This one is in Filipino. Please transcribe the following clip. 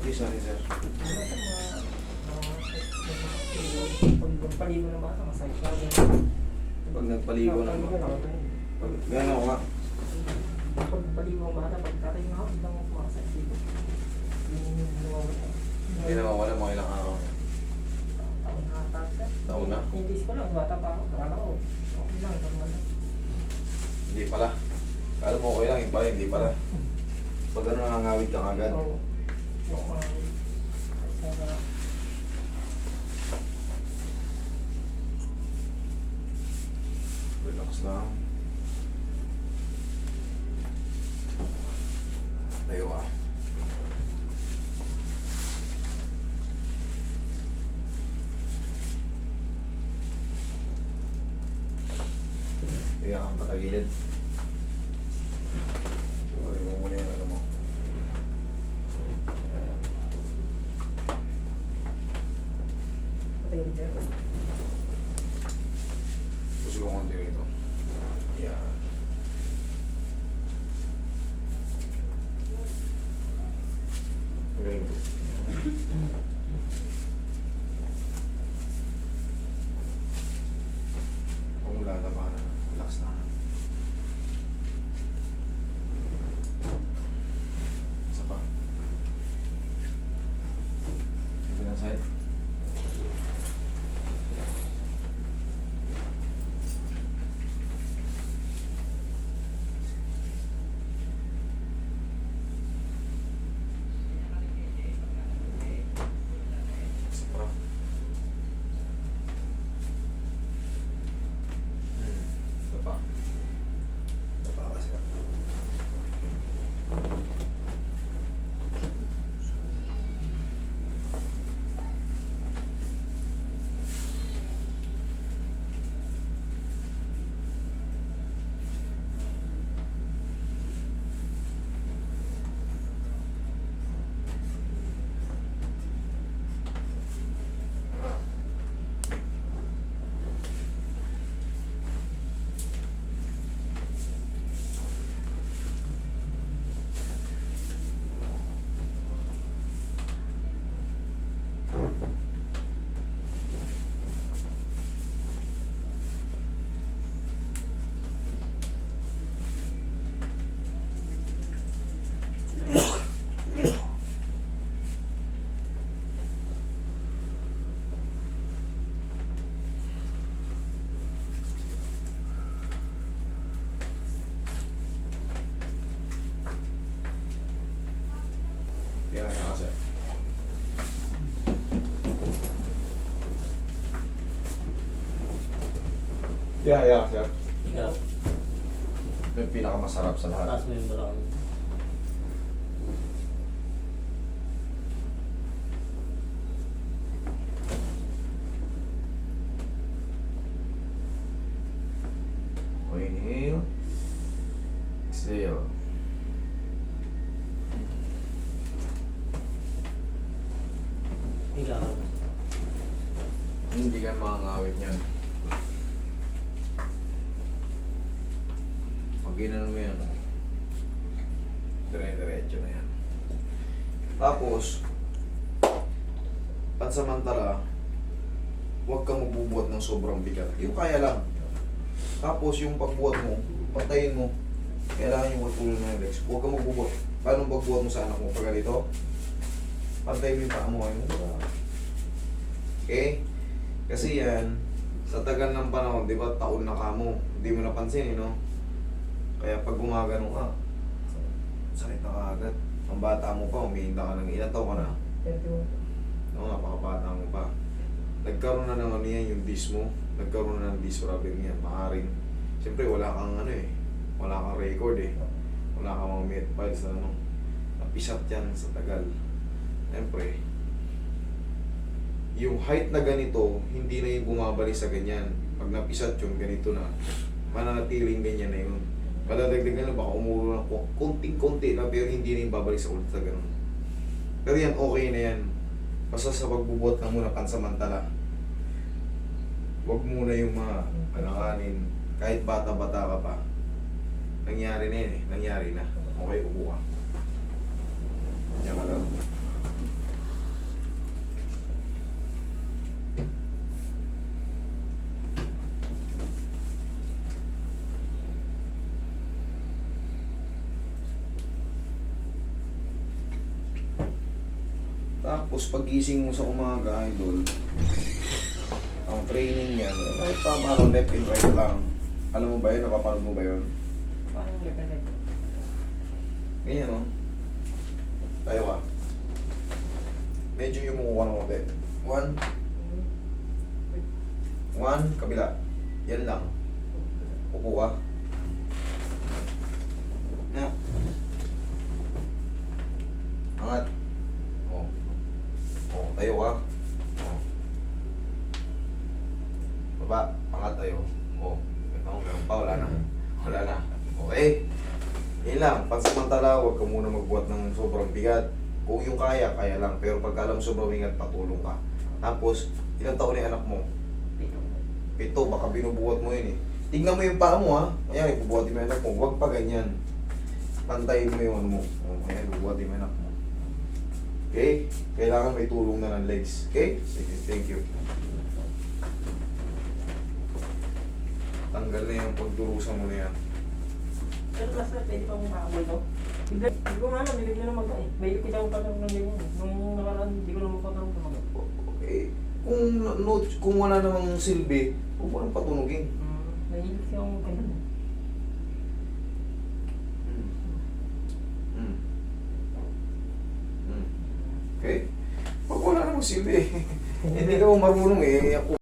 umpisa ni sir? Pag nagpaligo ng bata, masakit pa rin. Pag nagpaligo na. Nagpaligo na, Pag gano'n nga. Pag paligo ng bata, pag tatay nga ako, biglang ako makasakit. Hindi na mawala mga ilang araw. Taon na ata, sir. Taon na? Hindi ko lang, bata pa ako. Akala ko, okay lang, normal lang. Hindi pala. Kala mo okay lang, pala hindi pala. Pag ano nangangawit ka agad. Oo. Relax lang. Tayo ka. Kaya kang patagilid. Sorry mo muna yung ano mo. Dyan. Gusto ko konti rito. Yeah. Galing po. Kung lalaban, relax na. Isa pa. Ito na side. Isa pa. Hmm. Ito pa. Ito pa kasi. Yan na kasi. Yeah, yeah, sir. Ikaw, yung pinakamasarap sa lahat. taas mo yung balakang. Inhale. Exhale. Ikaw, Hindi ka makangawit niyan. Pag ginano mo yan, dire-diretso na yan. Tapos, pansamantala, huwag kang magbubuhat ng sobrang bigat. Yung kaya lang. Tapos yung pagbuhat mo, patayin mo. Kailangan yung matulog ng legs. Huwag kang magbubuhat. Paano pagbuhat mo sa anak mo? Pag ganito, pantay mo yung paa mo. Okay? Kasi yan, sa tagal ng panahon, di ba, taon na ka mo. Hindi mo napansin, eh, no? Kaya pag gumagano ka, sakit na kaagad. Ang bata mo pa, umihinda ka ng ilan taon ka na. 31. Oo, napakabata mo pa. Nagkaroon na ng ano yan, yung disc mo. Nagkaroon na ng disc problem yan, maaring. Siyempre, wala kang ano eh. Wala kang record eh. Wala kang mga med files na ano. Napisat yan sa tagal. Siyempre, yung height na ganito, hindi na yung bumabalik sa ganyan. Pag napisat yun, ganito na. Mananatiling ganyan na yun. Padadagdagan na baka umulo na ko- konting-konti na pero hindi na yung babalik sa ulit sa ganun. Pero yan, okay na yan. Basta sa pagbubuhat ka muna pansamantala. Huwag muna yung mga alakanin. Kahit bata-bata ka pa. Nangyari na yan eh. Nangyari na. Okay, upo ka. Yan ka lang. Tapos pagising mo sa umaga, idol, ang training yan, kahit pa parang left and right lang. Alam mo ba yun? Napapanood mo ba yun? Parang left-left. Ganyan, no? Tayo ka. Medyo yung mukha ng konti. One, one, kabila. Yan lang. Upo ka. Tayo ka. Oh. Baba, angat tayo. Oh. Ito, meron pa, wala na. Wala na. Okay. Yan lang, pansamantala, huwag ka muna magbuhat ng sobrang bigat. Kung yung kaya, kaya lang. Pero pagka alam sobrang bigat, patulong ka. Tapos, ilang taon yung anak mo? Pito, baka binubuhat mo yun eh. Tignan mo yung paa mo ha. Ayan, ibubuhatin mo yung anak mo. Huwag pa ganyan. Pantayin mo yung ano mo. O, ayan, ibubuhatin mo yung anak mo. Okay? Kailangan may tulong na ng legs. Okay? Sige, thank you. Tanggal na yung pagdurusan mo na yan. Pero last na, pwede pang makakabay to. Hindi hindi ko nga alam, ko na mag eh. May ipit ako pa ng nandun. Nung nakaraan, hindi ko na mapatawag na mag Eh, kung, no, kung wala namang silbi, huwag mo nang patunogin. Hmm, nahilig siya akong ganun. Mm. Mm. Namang silbi, hindi ka mo marunong eh. Ako,